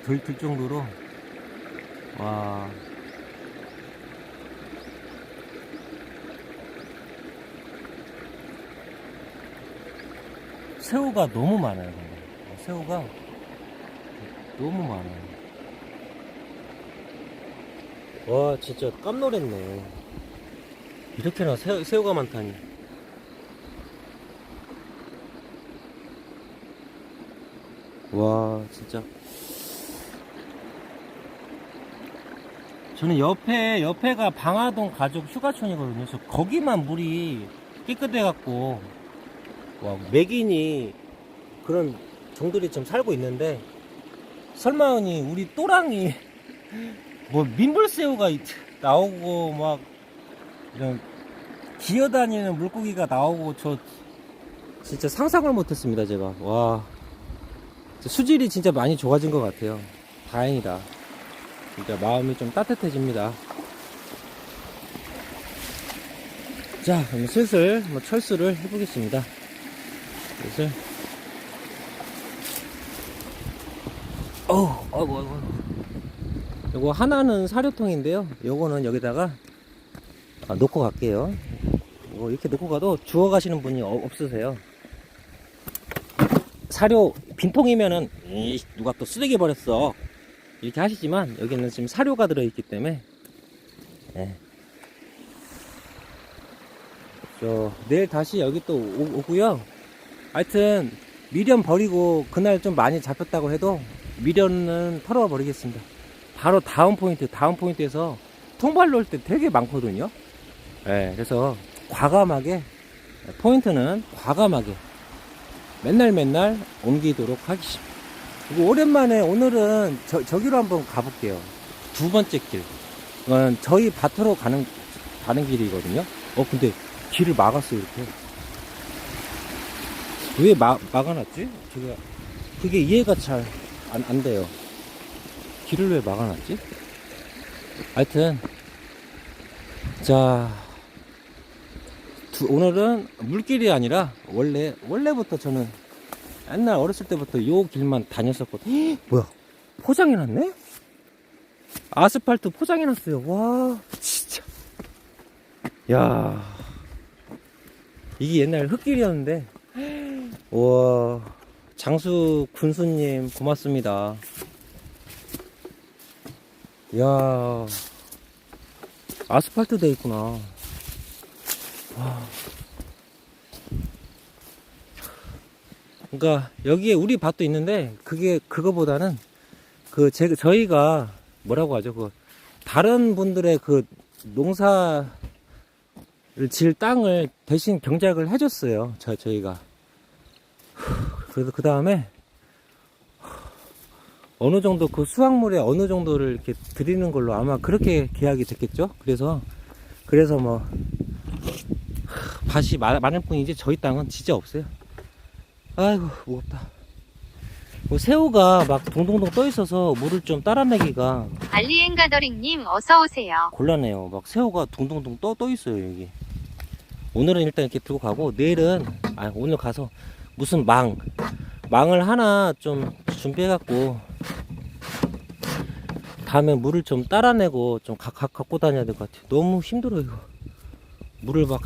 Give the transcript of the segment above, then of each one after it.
들, 들 정도로? 와. 새우가 너무 많아요 근데. 새우가 너무 많아요. 와 진짜 깜놀했네. 이렇게나 새우, 새우가 많다니. 와 진짜 저는 옆에 옆에가 방화동 가족 휴가촌이거든요. 그래서 거기만 물이 깨끗해 갖고 와 맥인이 그런 종들이 좀 살고 있는데 설마니 우리 또랑이 뭐 민물새우가 있- 나오고 막 이런 기어다니는 물고기가 나오고 저 진짜 상상을 못했습니다 제가. 와. 수질이 진짜 많이 좋아진 것 같아요. 다행이다 진짜 마음이 좀 따뜻해집니다. 자, 그럼 슬슬 뭐 철수를 해보겠습니다. 슬슬. 어우, 아이고, 아이고. 요거 하나는 사료통인데요. 요거는 여기다가 아, 놓고 갈게요. 이거 이렇게 놓고 가도 주워 가시는 분이 어- 없으세요. 사료 빈통이면은 이 누가 또 쓰레기 버렸어. 이렇게 하시지만 여기는 지금 사료가 들어있기 때문에 네. 저 내일 다시 여기 또 오, 오고요. 하여튼 미련 버리고 그날 좀 많이 잡혔다고 해도 미련은 털어 버리겠습니다. 바로 다음 포인트 다음 포인트에서 통발 놓을 때 되게 많거든요. 네, 그래서 과감하게 포인트는 과감하게 맨날 맨날 옮기도록 하겠습니다 그리고 오랜만에 오늘은 저, 저기로 한번 가볼게요. 두 번째 길. 이건 저희 밭으로 가는, 가는 길이거든요. 어, 근데 길을 막았어요, 이렇게. 왜 막, 막아놨지? 제가, 그게 이해가 잘 안, 안 돼요. 길을 왜 막아놨지? 하여튼, 자, 두- 오늘은 물길이 아니라, 원래, 원래부터 저는 옛날 어렸을 때부터 요 길만 다녔었거든. 뭐야? 포장해놨네? 아스팔트 포장해놨어요. 와, 진짜. 야 이게 옛날 흙길이었는데. 와, 장수 군수님 고맙습니다. 야 아스팔트 돼 있구나. 와. 그러니까 여기에 우리 밭도 있는데 그게 그거보다는 그 제, 저희가 뭐라고 하죠? 그 다른 분들의 그 농사를 질 땅을 대신 경작을 해줬어요. 저 저희가. 그래서 그 다음에 어느 정도 그 수확물에 어느 정도를 이렇게 드리는 걸로 아마 그렇게 계약이 됐겠죠? 그래서 그래서 뭐 밭이 많- 많을 뿐이지 저희 땅은 진짜 없어요 아이고 무겁다. 뭐 새우가 막 동동동 떠 있어서 물을 좀 따라내기가 알리엔 가더링님 어서 오세요. 곤란해요. 막 새우가 동동동 떠, 떠 있어요 여기. 오늘은 일단 이렇게 들고 가고 내일은 아 오늘 가서 무슨 망. 망을 하나 좀 준비해 갖고 다음에 물을 좀 따라내고 좀 각, 각 갖고 다녀야 될 것 같아요. 너무 힘들어 이거. 물을 막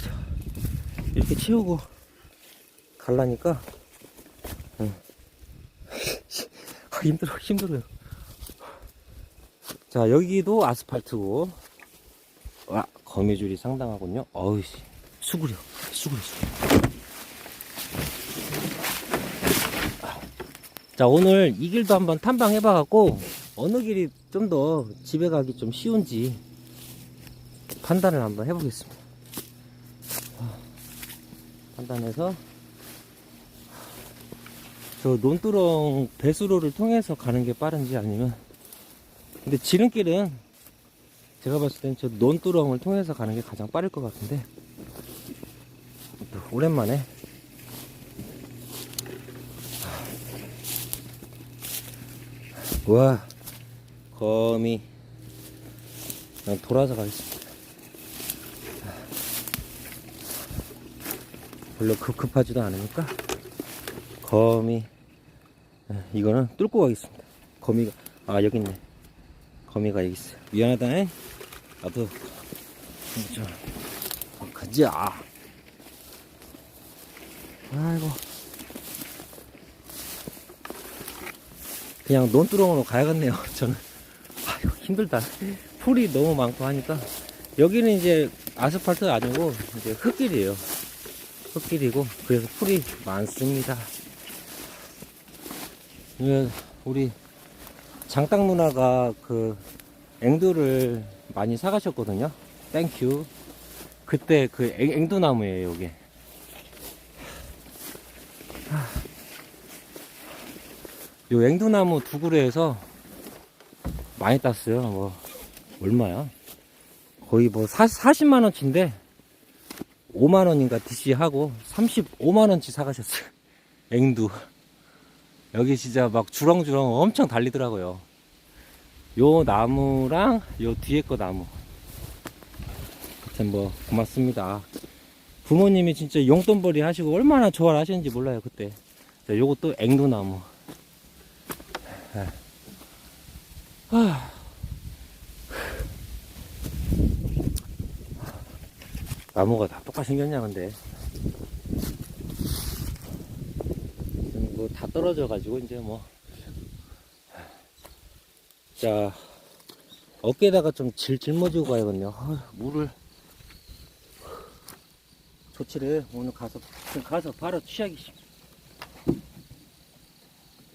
이렇게 채우고 갈라니까 아, 힘들어, 힘들어요. 자, 여기도 아스팔트고. 와, 거미줄이 상당하군요. 어우, 씨. 수구려, 수구려, 수구려. 자, 오늘 이 길도 한번 탐방해 봐 갖고, 어느 길이 좀 더 집에 가기 좀 쉬운지 판단을 한번 해보겠습니다. 판단해서 저 논두렁 배수로를 통해서 가는 게 빠른지 아니면 근데 지름길은 제가 봤을 땐 저 논두렁을 통해서 가는 게 가장 빠를 것 같은데. 또 오랜만에. 와 거미. 그냥 돌아서 가겠습니다. 별로 급급하지도 않으니까. 거미. 네, 이거는 뚫고 가겠습니다. 거미가 아 여기 있네. 거미가 여기 있어 미안하다 잉? 나도 좀 어, 가자 아이고. 그냥 논두렁으로 가야겠네요 저는. 아이고 힘들다. 풀이 너무 많고 하니까. 여기는 이제 아스팔트 아니고 이제 흙길이에요. 흙길이고 그래서 풀이 많습니다. 예, 우리 장땅 누나가 그 앵두를 많이 사가셨거든요. 땡큐. 그때 그 앵, 앵두나무예요, 요게. 하. 요 앵두나무 두 그루에서 많이 땄어요. 뭐 얼마야? 거의 뭐 40, 만 원치인데 5만 원인가 DC 하고 35만 원치 사가셨어요. 앵두. 여기 진짜 막 주렁주렁 엄청 달리더라고요. 요 나무랑 요 뒤에 거 나무. 하여튼 뭐 고맙습니다. 부모님이 진짜 용돈벌이 하시고 얼마나 좋아를 하셨는지 몰라요 그때. 자, 요것도 앵두나무. 아. 아. 나무가 다 똑같이 생겼냐 근데. 뭐다 떨어져 가지고 이제 뭐. 자 어깨에다가 좀 질, 짊어지고 가야겠네요. 아휴, 물을. 조치를 오늘 가서 가서 바로 취하기 싫-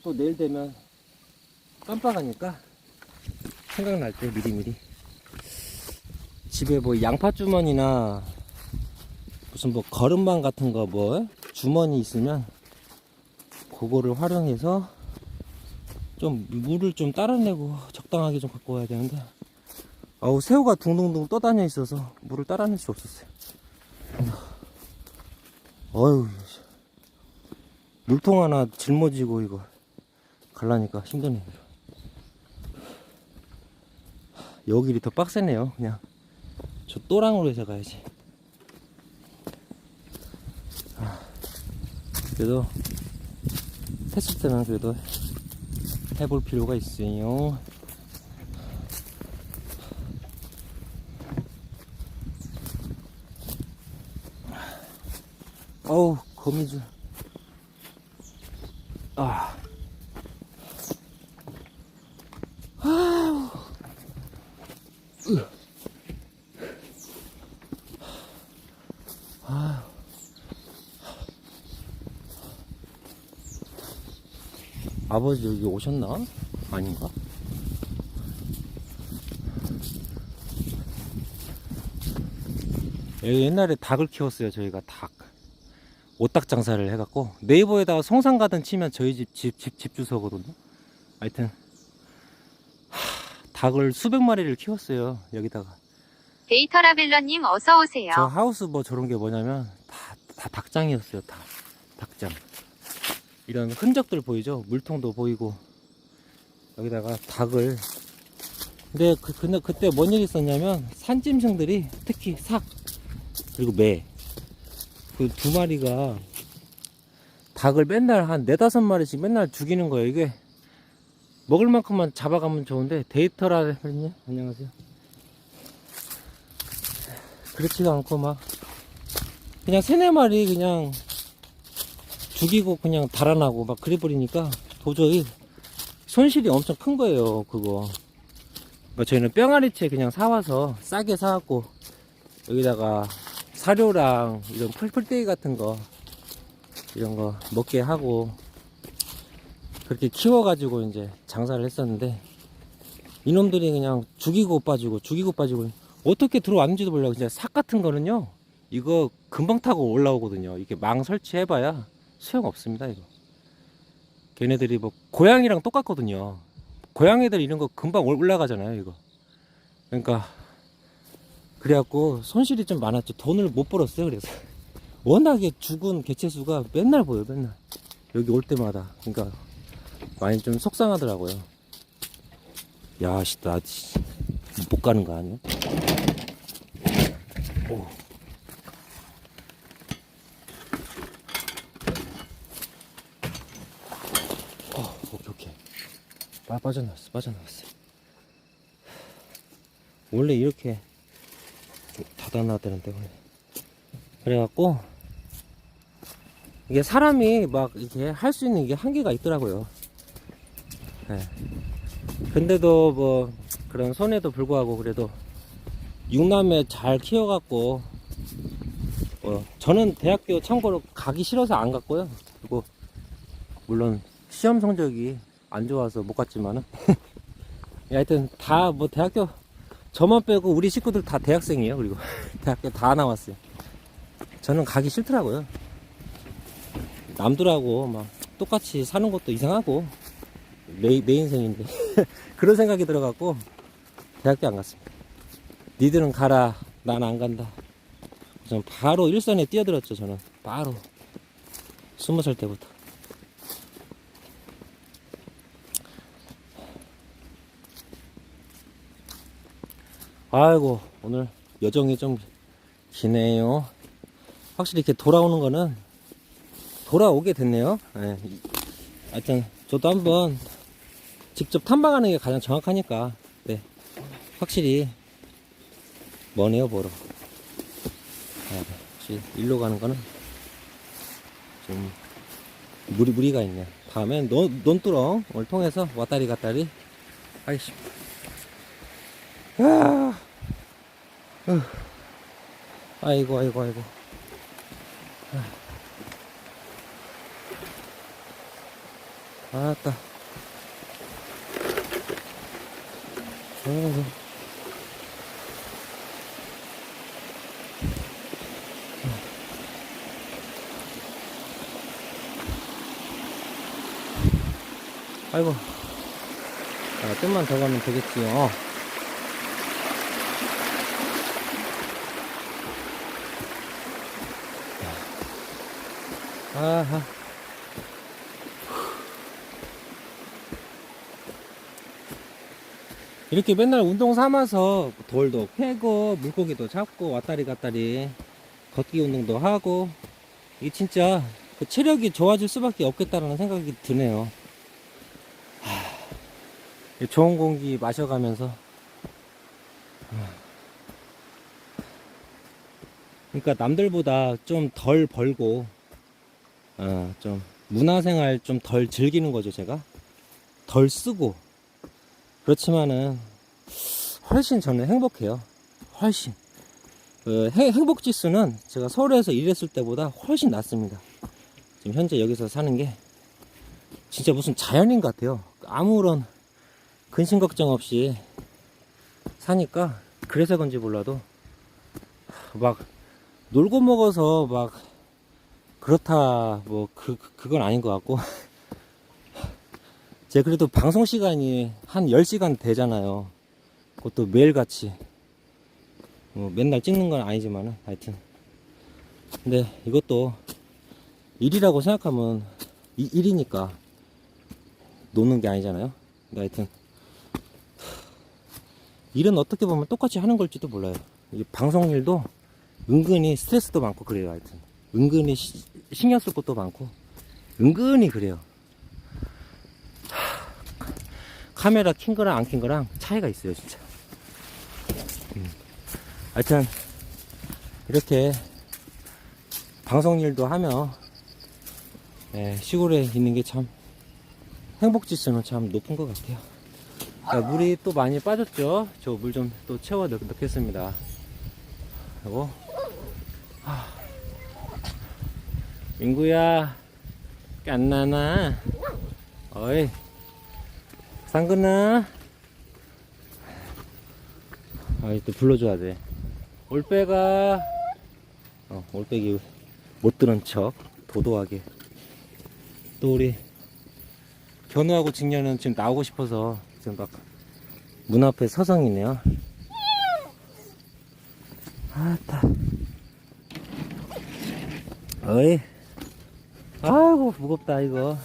또 내일 되면 깜빡하니까 생각날 때 미리미리. 집에 뭐 양파 주머니나 무슨 뭐 거름망 같은 거 뭐 주머니 있으면 그거를 활용해서 좀 물을 좀 따라내고 적당하게 좀 갖고 와야 되는데 아우 새우가 둥둥둥 떠다녀 있어서 물을 따라낼 수 없었어요. 어휴 물통 하나 짊어지고 이거 갈라니까 힘드네 여기 더 빡세네요 그냥. 저 또랑으로 해서 가야지. 아, 그래도 테스트는 그래도 해볼 필요가 있어요. 어우, 거미줄. 아. 아우. 으. 아유. 아버지 여기 오셨나? 아닌가? 여기 옛날에 닭을 키웠어요 저희가 닭 오딱 장사를 해갖고 네이버에다가 송산가든 치면 저희 집 집 집 집 주소거든요 하여튼 하, 닭을 수백 마리를 키웠어요 여기다가 데이터라벨러님 어서오세요. 저 하우스 뭐 저런 게 뭐냐면 다, 다 닭장이었어요. 다 닭장. 이런 흔적들 보이죠? 물통도 보이고 여기다가 닭을 근데 그 근데 그때 뭔 일이 있었냐면 산짐승들이 특히 삭 그리고 매 그 두 마리가 닭을 맨날 한 네다섯 마리씩 맨날 죽이는 거예요. 이게 먹을 만큼만 잡아가면 좋은데 데이터라 했니? 안녕하세요. 그렇지도 않고 막 그냥 세네 마리 그냥 죽이고 그냥 달아나고 막 그래버리니까 도저히 손실이 엄청 큰 거예요 그거 그러니까 저희는 뿅아리채 그냥 사와서 싸게 사갖고 여기다가 사료랑 이런 풀풀떼기 같은 거 이런 거 먹게 하고 그렇게 키워가지고 이제 장사를 했었는데 이놈들이 그냥 죽이고 빠지고 죽이고 빠지고 어떻게 들어왔는지도 몰라요. 그냥 삭 같은 거는요. 이거 금방 타고 올라오거든요. 이게 망 설치해봐야 소용 없습니다. 이거. 걔네들이 뭐 고양이랑 똑같거든요. 고양이들 이런 거 금방 올- 올라가잖아요. 이거. 그러니까 그래갖고 손실이 좀 많았죠. 돈을 못 벌었어요. 그래서 워낙에 죽은 개체 수가 맨날 보여. 맨날 여기 올 때마다. 그러니까 많이 좀 속상하더라고요. 야, 씨, 나, 씨, 못 가는 거 아니야? 오. 어, 오케이, 오케이. 아 빠져나왔어 빠져나왔어. 원래 이렇게 닫아놔야 되는데 원래. 그래갖고 이게 사람이 막 이렇게 할 수 있는 게 한계가 있더라고요. 예. 근데도 뭐 그런 손해도 불구하고 그래도 육남매 잘 키워갖고 어, 저는 대학교 참고로 가기 싫어서 안 갔고요. 그리고 물론 시험 성적이 안 좋아서 못 갔지만은. 예, 하여튼 다 뭐 대학교 저만 빼고 우리 식구들 다 대학생이에요. 그리고 대학교 다 나왔어요. 저는 가기 싫더라고요. 남들하고 막 똑같이 사는 것도 이상하고 내, 내 인생인데. 그런 생각이 들어갖고 대학교 안 갔습니다. 니들은 가라 난 안 간다. 저는 바로 일선에 뛰어들었죠 저는. 바로. 스무 살 때부터 아이고 오늘 여정이 좀 기네요 확실히 이렇게 돌아오는 거는 돌아오게 됐네요 예. 하여튼 저도 한번 직접 탐방하는 게 가장 정확하니까 네. 확실히 머네요 보러 아, 역시 일로 가는 거는 좀 무리 무리가 있네 다음엔 논, 논두렁을 통해서 왔다리 갔다리 하겠습니다 아, 으. 아이고 아이고 아이고 아. 아따 아이고. 아이고 자, 좀만 더 가면 되겠지요 아하 이렇게 맨날 운동 삼아서 돌도 캐고 물고기도 잡고 왔다리 갔다리 걷기 운동도 하고 이 진짜 그 체력이 좋아질 수밖에 없겠다라는 생각이 드네요. 하, 이 좋은 공기 마셔가면서 그러니까 남들보다 좀 덜 벌고 어, 좀 문화생활 좀 덜 즐기는 거죠 제가 덜 쓰고 그렇지만은 훨씬 저는 행복해요. 훨씬. 그 행- 행복 지수는 제가 서울에서 일했을 때보다 훨씬 낮습니다. 지금 현재 여기서 사는 게 진짜 무슨 자연인 것 같아요. 아무런 근심 걱정 없이 사니까 그래서 건지 몰라도 막 놀고 먹어서 막 그렇다 뭐 그 그건 아닌 것 같고 제가 그래도 방송 시간이 한 10시간 되잖아요. 그것도 매일같이. 뭐 맨날 찍는 건 아니지만은, 하여튼. 근데 이것도 일이라고 생각하면 이, 일이니까 노는 게 아니잖아요. 근데 하여튼. 일은 어떻게 보면 똑같이 하는 걸지도 몰라요. 이 방송 일도 은근히 스트레스도 많고 그래요. 하여튼. 은근히 시- 신경 쓸 것도 많고. 은근히 그래요. 카메라 킨 거랑 안 킨 거랑 차이가 있어요, 진짜. 음. 하여튼, 이렇게 방송 일도 하며, 예, 시골에 있는 게 참, 행복 지수는 참 높은 것 같아요. 자, 물이 또 많이 빠졌죠? 저 물 좀 또 채워 넣, 넣겠습니다. 그리고, 하, 민구야, 깐나나, 어이, 상근아 아이 또 불러줘야 돼. 올빼가. 어 올빼기 못 들은 척 도도하게. 또 우리 견우하고 직녀는 지금 나오고 싶어서 지금 막 문 앞에 서성이네요. 아따. 어이 아이고 무겁다 이거.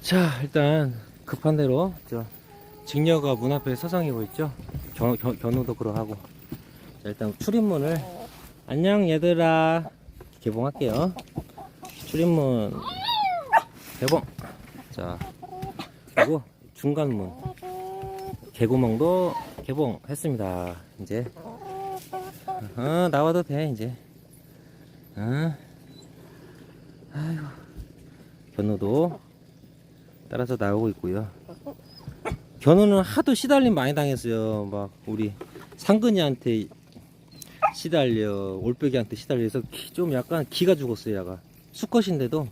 자 일단 급한 대로 저. 직녀가 문 앞에 서성이고 있죠? 견, 견, 견우도 그러하고. 자 일단 출입문을. 안녕 얘들아. 개봉할게요. 출입문. 개봉. 자, 그리고 중간문. 개구멍도 개봉했습니다. 이제. 어, 나와도 돼 이제. 어. 아이고 견우도 따라서 나오고 있고요. 견우는 하도 시달림 많이 당했어요. 막 우리 상근이한테 시달려 올빼기한테 시달려서 기- 좀 약간 기가 죽었어요. 얘가 수컷인데도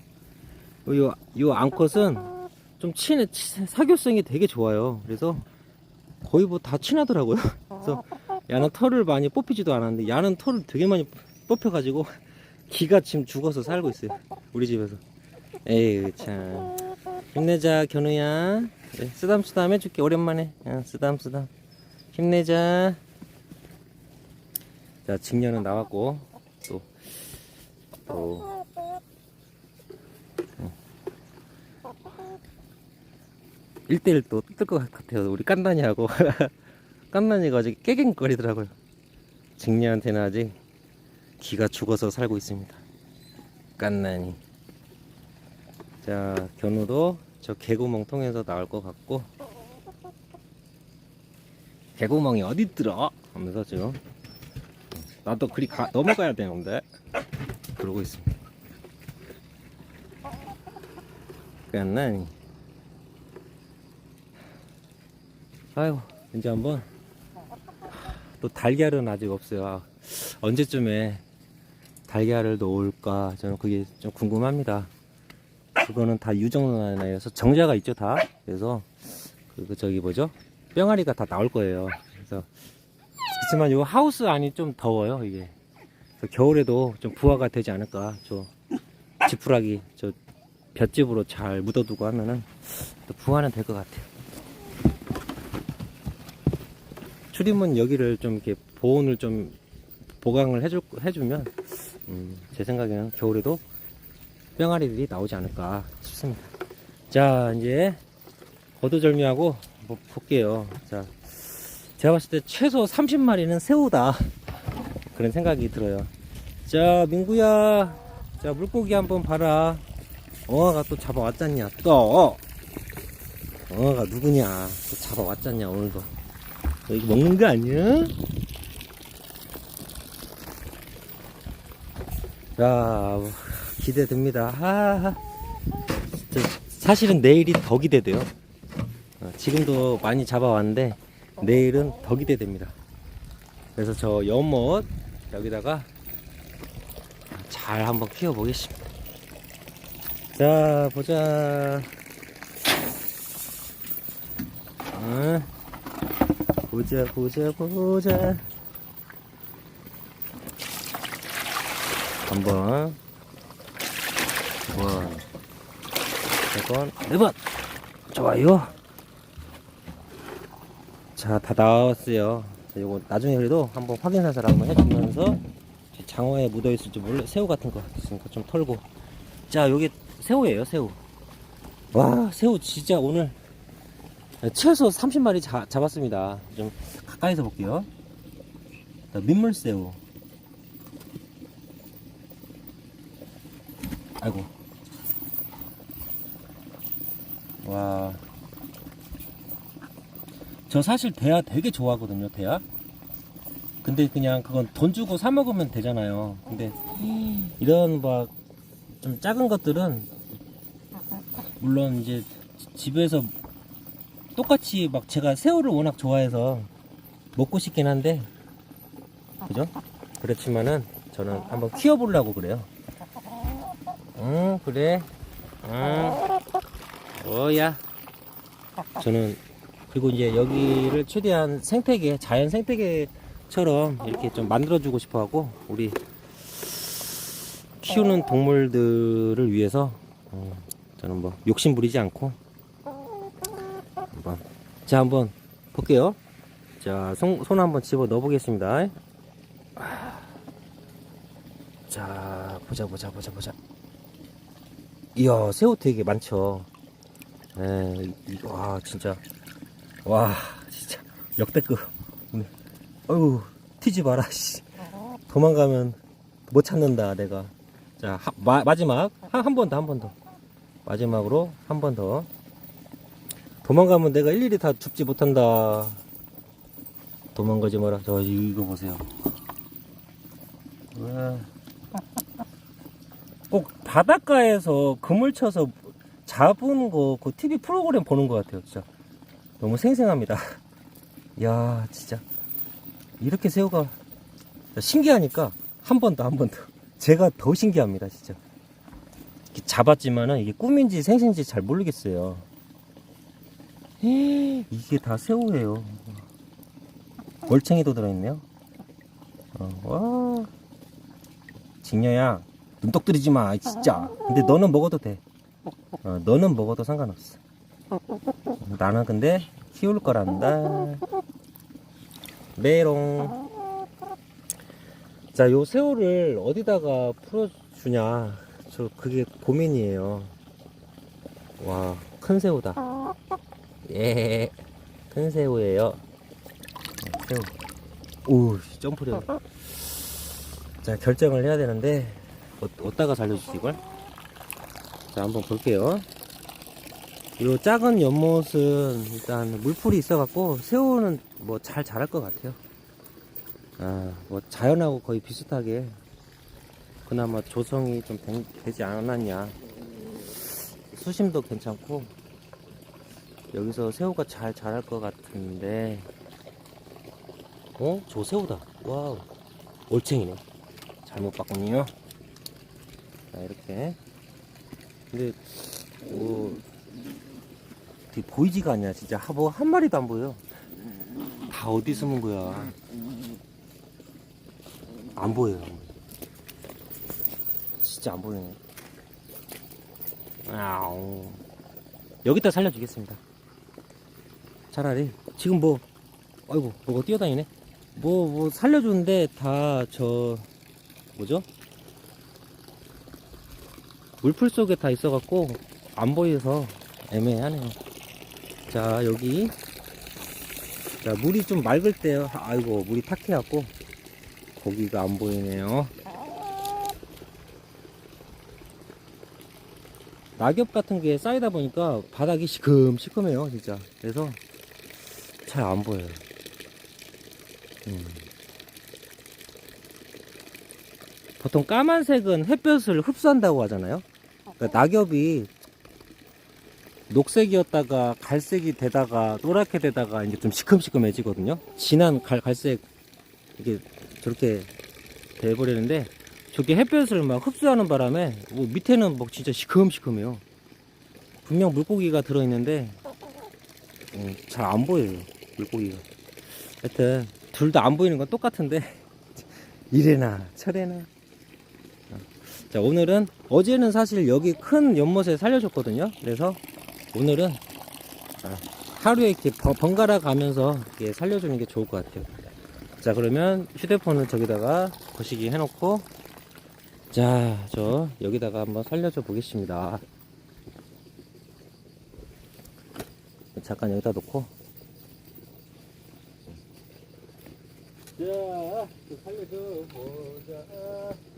요, 요 암컷은 좀 치- 사교성이 되게 좋아요. 그래서 거의 뭐 다 친하더라고요. 그래서 야는 털을 많이 뽑히지도 않았는데 야는 털을 되게 많이 뽑혀가지고 기가 지금 죽어서 살고 있어요. 우리 집에서. 에이 참 힘내자 견우야. 그래, 쓰담 쓰담 해줄게 오랜만에. 어, 쓰담 쓰담. 힘내자. 자 직녀는 나왔고 또 또. 일대일 또 뜰 것 같아요. 우리 깐난이하고. 깐난이가 아직 깨갱거리더라고요. 직녀한테는 아직 기가 죽어서 살고 있습니다. 깐난이. 자, 견우도 저 개구멍 통해서 나올 것 같고. 개구멍이 어디 있더라? 하면서 지금. 나도 그리 가, 넘어가야 되는데. 그러고 있습니다. 깐난이. 아이고, 이제 한번. 또 달걀은 아직 없어요. 아, 언제쯤에 달걀을 놓을까 저는 그게 좀 궁금합니다. 그거는 다 유정란이어서 정자가 있죠 다. 그래서 그, 그 저기 뭐죠? 뿅아리가 다 나올 거예요. 그래서 그렇지만 이 하우스 안이 좀 더워요 이게. 겨울에도 좀 부화가 되지 않을까. 저 지푸라기 저 볏집으로 잘 묻어두고 하면은 또 부화는 될 것 같아요. 출입문 여기를 좀 이렇게 보온을 좀 보강을 해줄, 해주면 음, 제 생각에는 겨울에도 뿅아리들이 나오지 않을까 싶습니다. 자 이제 거두절미하고 뭐 볼게요. 자 제가 봤을 때 최소 30마리는 새우다 그런 생각이 들어요. 자 민구야 자 물고기 한번 봐라. 엉아가 또 잡아왔잖냐 또 엉아가 누구냐 또 잡아왔잖냐 오늘도 너 이거 먹는 거 아니야? 자, 기대됩니다. 아, 진짜 사실은 내일이 더 기대돼요. 어, 지금도 많이 잡아왔는데, 내일은 더 기대됩니다. 그래서 저 연못 여기다가 잘 한번 키워보겠습니다. 자, 보자. 어. 보자 보자 보자 한번. 두번 세번. 네번. 좋아요. 자다 나왔어요. 자, 요거 나중에 그래도 한번 확인 사살 한번 해주면서 장어에 묻어있을지 몰라 새우 같은 거 있으니까 좀 털고. 자 요게 새우예요 새우. 와 새우 진짜 오늘 최소 30마리 자, 잡았습니다. 좀 가까이서 볼게요. 자, 민물새우. 아이고. 와. 저 사실 대하 되게 좋아하거든요, 대하. 근데 그냥 그건 돈 주고 사 먹으면 되잖아요. 근데 이런 막 좀 작은 것들은 물론 이제 집에서 똑같이 막 제가 새우를 워낙 좋아해서 먹고 싶긴 한데 그죠? 그렇지만은 저는 한번 키워보려고 그래요. 응 그래. 응. 뭐야? 저는 그리고 이제 여기를 최대한 생태계, 자연 생태계처럼 이렇게 좀 만들어주고 싶어하고 우리 키우는 동물들을 위해서 어, 저는 뭐 욕심 부리지 않고 한번 자 한번 볼게요 자 손, 손 한번 집어 넣어 보겠습니다 자 보자 보자 보자 보자 이야 새우 되게 많죠. 에 이거 와 진짜. 와 진짜. 역대급. 어우 튀지 마라 씨. 도망가면 못 찾는다 내가. 자 하- 마, 마지막. 한 번 더 한 번 더. 마지막으로 한 번 더. 도망가면 내가 일일이 다 줍지 못한다. 도망가지 마라. 저 이거 보세요. 우와. 꼭 바닷가에서 그물 쳐서 잡은 거, 그 TV 프로그램 보는 것 같아요, 진짜. 너무 생생합니다. 야 진짜. 이렇게 새우가 신기하니까 한 번 더, 한 번 더. 제가 더 신기합니다, 진짜. 잡았지만은 이게 꿈인지 생신지 잘 모르겠어요. 헤, 이게 다 새우예요. 월챙이도 들어있네요. 어, 와. 직녀야, 눈독 들이지 마, 진짜. 근데 너는 먹어도 돼. 어, 너는 먹어도 상관없어. 나는 근데 키울 거란다. 메롱. 자, 요 새우를 어디다가 풀어주냐. 저, 그게 고민이에요. 와, 큰 새우다. 예, 큰 새우예요. 어, 새우. 오, 씨, 점프력. 자, 결정을 해야 되는데, 어, 어디다가 살려주지, 이걸? 자, 한번 볼게요. 요 작은 연못은 일단 물풀이 있어갖고, 새우는 뭐 잘 자랄 것 같아요. 아, 뭐 자연하고 거의 비슷하게 그나마 조성이 좀 된- 되지 않았냐. 수심도 괜찮고 여기서 새우가 잘 자랄 것 같은데 어? 조새우다. 와우. 올챙이네. 잘못 봤군요. 자, 이렇게. 근데 뭐 보이지가 않냐. 진짜 하- 뭐한 마리도 안 보여. 다 어디 숨은 거야. 안 보여요. 진짜 안 보이네. 아우. 여기다 살려주겠습니다. 차라리 지금 뭐, 아이고 뭐가 뛰어다니네. 뭐 뭐 살려주는데 다 저 뭐죠? 물풀 속에 다 있어갖고 안 보여서 애매하네요. 자 여기 자 물이 좀 맑을 때요. 아이고 물이 탁해갖고 고기가 안 보이네요. 낙엽 같은 게 쌓이다 보니까 바닥이 시큼시큼해요, 진짜. 그래서 잘 안 보여요. 음. 보통 까만색은 햇볕을 흡수한다고 하잖아요. 그러니까 낙엽이 녹색이었다가 갈색이 되다가 노랗게 되다가 이제 좀 시큼시큼해지거든요. 진한 갈, 갈색 이게 저렇게 돼버리는데 저게 햇볕을 막 흡수하는 바람에 뭐 밑에는 뭐 진짜 시큼시큼해요. 분명 물고기가 들어있는데 음, 잘안 보여요 물고기가. 하여튼 둘 다 안 보이는 건 똑같은데 이래나 저래나. 어. 자 오늘은 어제는 사실 여기 큰 연못에 살려줬거든요. 그래서 오늘은 아, 하루에 이렇게 번- 번갈아 가면서 이렇게 살려주는 게 좋을 것 같아요. 자 그러면 휴대폰을 저기다가 거시기 해놓고 자 저 여기다가 한번 살려줘 보겠습니다 잠깐 여기다 놓고 자 살려줘 보자 자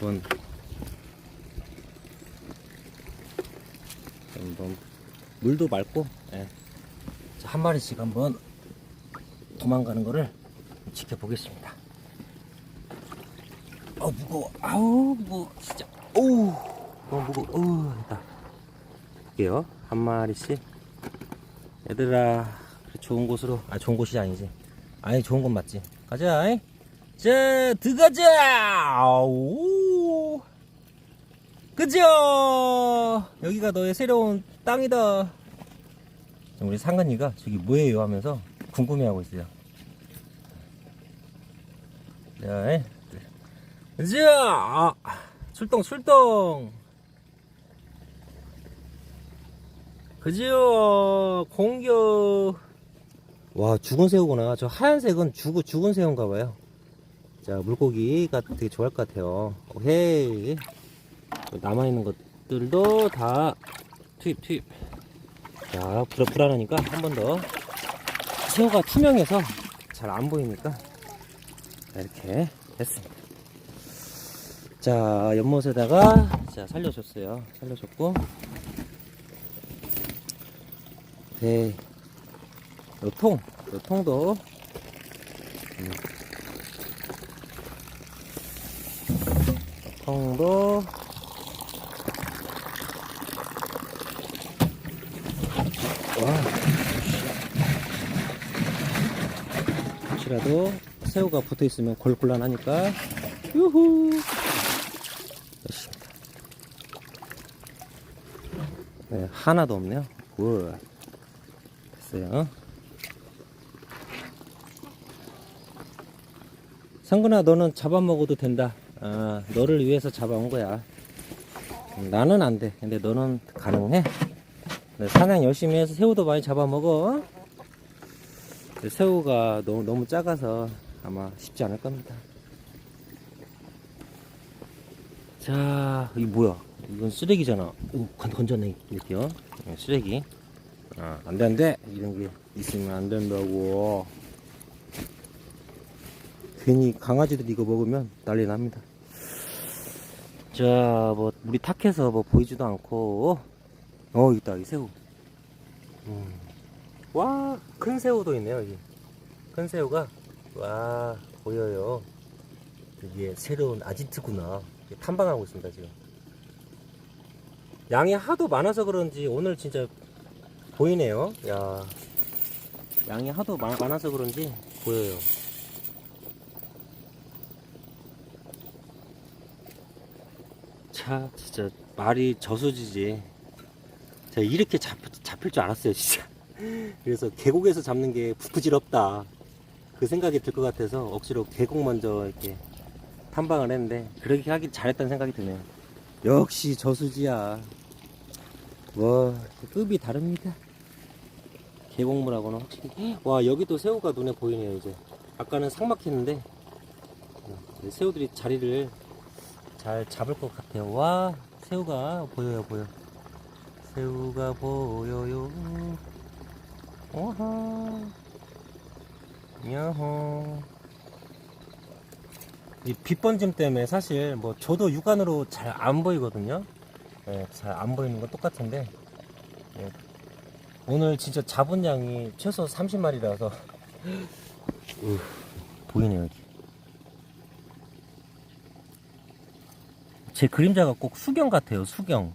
한번 한번. 물도 맑고 예. 자, 한 마리씩 한번 도망가는 거를 지켜보겠습니다. 어 무거워. 아우 무거워. 진짜. 오우. 너무 무거워. 어우 됐다. 볼게요. 한 마리씩. 얘들아 좋은 곳으로. 아 좋은 곳이 아니지. 아니 좋은 곳 맞지. 가자 잉? 자, 들어가자! 오! 그죠? 여기가 너의 새로운 땅이다. 우리 상근이가 저기 뭐예요 하면서 궁금해하고 있어요. 자, 에. 자, 아, 출동, 출동! 그죠? 공격! 와, 죽은 새우구나. 저 하얀색은 죽, 죽은 새우인가 봐요. 자, 물고기가 되게 좋아할 것 같아요. 오케이. 남아있는 것들도 다 투입, 투입. 자, 불, 불안하니까 한 번 더. 새우가 투명해서 잘 안 보이니까 이렇게 했습니다. 자, 연못에다가 자, 살려줬어요. 살려줬고. 네. 요 통, 요 통도 음. 요 통도 와 혹시라도 새우가 붙어 있으면 골곤란하니까. 유후. 됐습니다. 네 하나도 없네요. 굿. 됐어요. 상근아 너는 잡아먹어도 된다. 아, 너를 위해서 잡아온 거야. 음, 나는 안돼. 근데 너는 가능해? 네, 사냥 열심히 해서 새우도 많이 잡아먹어 새우가 너무, 너무 작아서 아마 쉽지 않을 겁니다. 자 이 뭐야? 이건 쓰레기잖아. 오, 건, 건져내 이렇게요. 네, 쓰레기. 아, 안 돼 안 돼. 이런 게 있으면 안 된다고. 괜히 강아지들이 이거 먹으면 난리 납니다. 자, 뭐, 물이 탁해서 뭐 보이지도 않고, 어, 있다, 이 새우. 음. 와, 큰 새우도 있네요, 여기. 큰 새우가, 와, 보여요. 이게 새로운 아지트구나. 탐방하고 있습니다, 지금. 양이 하도 많아서 그런지 오늘 진짜 보이네요. 야, 양이 하도 많, 많아서 그런지 보여요. 차 진짜 말이 저수지지 제가 이렇게 잡, 잡힐 줄 알았어요 진짜 그래서 계곡에서 잡는 게 부끄지럽다 그 생각이 들 것 같아서 억지로 계곡 먼저 이렇게 탐방을 했는데 그렇게 하기 잘했다는 생각이 드네요 역시 저수지야 뭐 급이 다릅니다 계곡물하고는 확실히 와 여기도 새우가 눈에 보이네요 이제 아까는 삭 막혔는데 음, 새우들이 자리를 잘 잡을 것 같아요. 와, 새우가 보여요, 보여. 새우가 보여요. 오하. 야호. 이 빛번짐 때문에 사실 뭐 저도 육안으로 잘 안 보이거든요. 예, 잘안 보이는 건 똑같은데. 예, 오늘 진짜 잡은 양이 최소 30마리라서 보이네요, 여기. 제 그림자가 꼭 수경 같아요, 수경.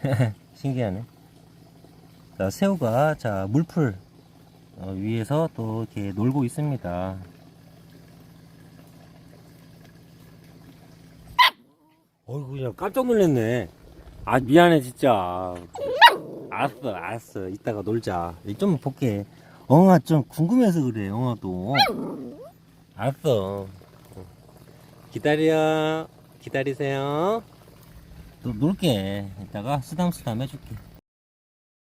신기하네. 자, 새우가, 자, 물풀 어, 위에서 또 이렇게 놀고 있습니다. 어이구, 야, 깜짝 놀랐네. 아, 미안해, 진짜. 알았어, 알았어. 이따가 놀자. 좀 볼게. 엉아, 좀 궁금해서 그래, 엉아도. 알았어. 기다려. 기다리세요. 놀, 놀게. 이따가 쓰담쓰담 해줄게.